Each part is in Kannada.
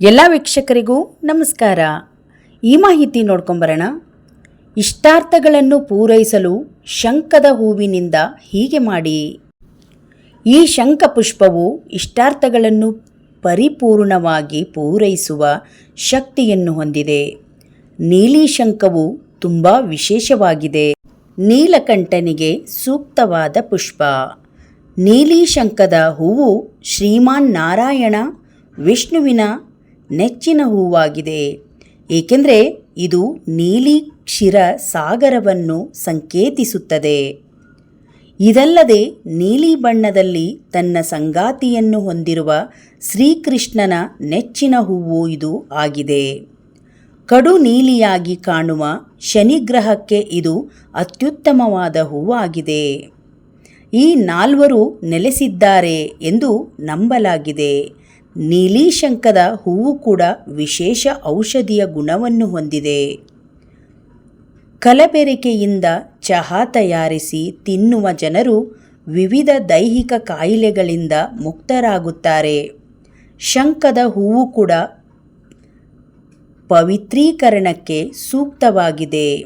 ಎಲ್ಲ ವೀಕ್ಷಕರಿಗೂ ನಮಸ್ಕಾರ. ಈ ಮಾಹಿತಿ ನೋಡ್ಕೊಂಬರೋಣ. ಇಷ್ಟಾರ್ಥಗಳನ್ನು ಪೂರೈಸಲು ಶಂಕದ ಹೂವಿನಿಂದ ಹೀಗೆ ಮಾಡಿ. ಈ ಶಂಖ ಪುಷ್ಪವು ಇಷ್ಟಾರ್ಥಗಳನ್ನು ಪರಿಪೂರ್ಣವಾಗಿ ಪೂರೈಸುವ ಶಕ್ತಿಯನ್ನು ಹೊಂದಿದೆ. ನೀಲಿ ಶಂಖವು ತುಂಬ ವಿಶೇಷವಾಗಿದೆ. ನೀಲಕಂಠನಿಗೆ ಸೂಕ್ತವಾದ ಪುಷ್ಪ. ನೀಲಿ ಶಂಖದ ಹೂವು ಶ್ರೀಮಾನ್ ನಾರಾಯಣ, ವಿಷ್ಣುವಿನ ನೆಚ್ಚಿನ ಹೂವಾಗಿದೆ. ಏಕೆಂದರೆ ಇದು ನೀಲಿ ಕ್ಷೀರ ಸಾಗರವನ್ನು ಸಂಕೇತಿಸುತ್ತದೆ. ಇದಲ್ಲದೆ ನೀಲಿ ಬಣ್ಣದಲ್ಲಿ ತನ್ನ ಸಂಗಾತಿಯನ್ನು ಹೊಂದಿರುವ ಶ್ರೀಕೃಷ್ಣನ ನೆಚ್ಚಿನ ಹೂವು ಇದು ಆಗಿದೆ. ಕಡು ನೀಲಿಯಾಗಿ ಕಾಣುವ ಶನಿಗ್ರಹಕ್ಕೆ ಇದು ಅತ್ಯುತ್ತಮವಾದ ಹೂವಾಗಿದೆ. ಈ ನಾಲ್ವರು ನೆಲೆಸಿದ್ದಾರೆ ಎಂದು ನಂಬಲಾಗಿದೆ. ನೀಲಿ ಶಂಕದ ಹೂವು ಕೂಡ ವಿಶೇಷ ಔಷಧಿಯ ಗುಣವನ್ನು ಹೊಂದಿದೆ. ಕಲಬೆರಕೆಯಿಂದ ಚಹಾ ತಯಾರಿಸಿ ತಿನ್ನುವ ಜನರು ವಿವಿಧ ದೈಹಿಕ ಕಾಯಿಲೆಗಳಿಂದ ಮುಕ್ತರಾಗುತ್ತಾರೆ. ಶಂಕದ ಹೂವು ಕೂಡ ಪವಿತ್ರೀಕರಣಕ್ಕೆ ಸೂಕ್ತವಾಗಿದೆ.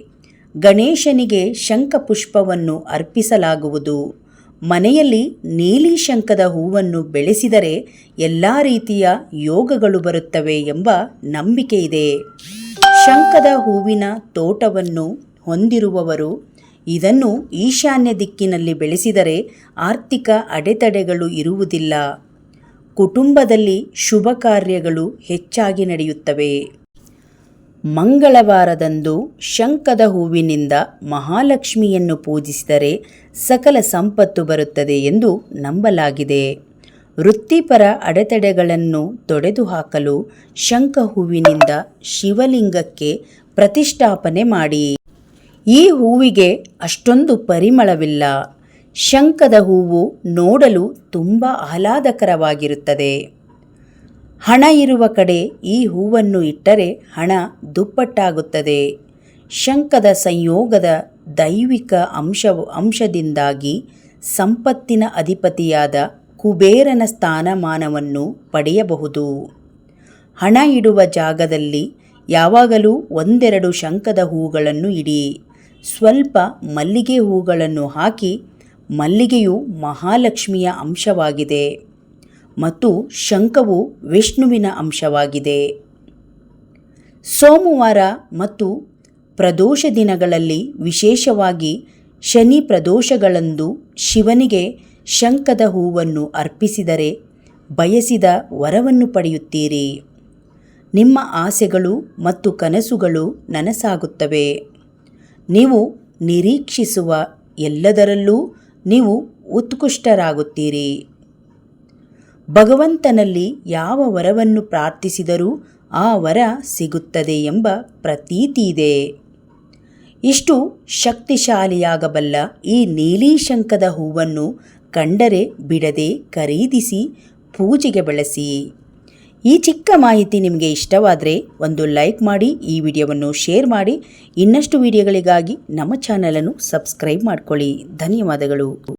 ಗಣೇಶನಿಗೆ ಶಂಖ ಪುಷ್ಪವನ್ನು ಅರ್ಪಿಸಲಾಗುವುದು. ಮನೆಯಲ್ಲಿ ನೀಲಿ ಶಂಕದ ಹೂವನ್ನು ಬೆಳೆಸಿದರೆ ಎಲ್ಲ ರೀತಿಯ ಯೋಗಗಳು ಬರುತ್ತವೆ ಎಂಬ ನಂಬಿಕೆ ಇದೆ. ಶಂಕದ ಹೂವಿನ ತೋಟವನ್ನು ಹೊಂದಿರುವವರು ಇದನ್ನು ಈಶಾನ್ಯ ದಿಕ್ಕಿನಲ್ಲಿ ಬೆಳೆಸಿದರೆ ಆರ್ಥಿಕ ಅಡೆತಡೆಗಳು ಇರುವುದಿಲ್ಲ. ಕುಟುಂಬದಲ್ಲಿ ಶುಭ ಕಾರ್ಯಗಳು ಹೆಚ್ಚಾಗಿ ನಡೆಯುತ್ತವೆ. ಮಂಗಳವಾರದಂದು ಶಂಕದ ಹೂವಿನಿಂದ ಮಹಾಲಕ್ಷ್ಮಿಯನ್ನು ಪೂಜಿಸಿದರೆ ಸಕಲ ಸಂಪತ್ತು ಬರುತ್ತದೆ ಎಂದು ನಂಬಲಾಗಿದೆ. ವೃತ್ತಿಪರ ಅಡೆತಡೆಗಳನ್ನು ತೊಡೆದುಹಾಕಲು ಶಂಖ ಹೂವಿನಿಂದ ಶಿವಲಿಂಗಕ್ಕೆ ಪ್ರತಿಷ್ಠಾಪನೆ ಮಾಡಿ. ಈ ಹೂವಿಗೆ ಅಷ್ಟೊಂದು ಪರಿಮಳವಿಲ್ಲ. ಶಂಖದ ಹೂವು ನೋಡಲು ತುಂಬ ಆಹ್ಲಾದಕರವಾಗಿರುತ್ತದೆ. ಹಣ ಇರುವ ಕಡೆ ಈ ಹೂವನ್ನು ಇಟ್ಟರೆ ಹಣ ದುಪ್ಪಟ್ಟಾಗುತ್ತದೆ. ಶಂಕದ ಸಂಯೋಗದ ದೈವಿಕ ಅಂಶವು ಅಂಶದಿಂದಾಗಿ ಸಂಪತ್ತಿನ ಅಧಿಪತಿಯಾದ ಕುಬೇರನ ಸ್ಥಾನಮಾನವನ್ನು ಪಡೆಯಬಹುದು. ಹಣ ಇಡುವ ಜಾಗದಲ್ಲಿ ಯಾವಾಗಲೂ ಒಂದೆರಡು ಶಂಕದ ಹೂಗಳನ್ನು ಇಡಿ. ಸ್ವಲ್ಪ ಮಲ್ಲಿಗೆ ಹೂಗಳನ್ನು ಹಾಕಿ ಮಲ್ಲಿಗೆಯು ಮಹಾಲಕ್ಷ್ಮಿಯ ಅಂಶವಾಗಿದೆ. ಮತ್ತು ಶಂಖವು ವಿಷ್ಣುವಿನ ಅಂಶವಾಗಿದೆ. ಸೋಮವಾರ ಮತ್ತು ಪ್ರದೋಷ ದಿನಗಳಲ್ಲಿ ವಿಶೇಷವಾಗಿ ಶನಿ ಪ್ರದೋಷಗಳಂದು ಶಿವನಿಗೆ ಶಂಖದ ಹೂವನ್ನು ಅರ್ಪಿಸಿದರೆ ಬಯಸಿದ ವರವನ್ನು ಪಡೆಯುತ್ತೀರಿ. ನಿಮ್ಮ ಆಸೆಗಳು ಮತ್ತು ಕನಸುಗಳು ನನಸಾಗುತ್ತವೆ. ನೀವು ನಿರೀಕ್ಷಿಸುವ ಎಲ್ಲದರಲ್ಲೂ ನೀವು ಉತ್ಕೃಷ್ಟರಾಗುತ್ತೀರಿ. ಭಗವಂತನಲ್ಲಿ ಯಾವ ವರವನ್ನು ಪ್ರಾರ್ಥಿಸಿದರೂ ಆ ವರ ಸಿಗುತ್ತದೆ ಎಂಬ ಪ್ರತೀತಿ ಇದೆ. ಇಷ್ಟು ಶಕ್ತಿಶಾಲಿಯಾಗಬಲ್ಲ ಈ ನೀಲಿ ಶಂಖದ ಹೂವನ್ನು ಕಂಡರೆ ಬಿಡದೆ ಖರೀದಿಸಿ ಪೂಜೆಗೆ ಬಳಸಿ. ಈ ಚಿಕ್ಕ ಮಾಹಿತಿ ನಿಮಗೆ ಇಷ್ಟವಾದರೆ ಒಂದು ಲೈಕ್ ಮಾಡಿ, ಈ ವಿಡಿಯೋವನ್ನು ಶೇರ್ ಮಾಡಿ, ಇನ್ನಷ್ಟು ವಿಡಿಯೋಗಳಿಗಾಗಿ ನಮ್ಮ ಚಾನಲನ್ನು ಸಬ್ಸ್ಕ್ರೈಬ್ ಮಾಡಿಕೊಳ್ಳಿ. ಧನ್ಯವಾದಗಳು.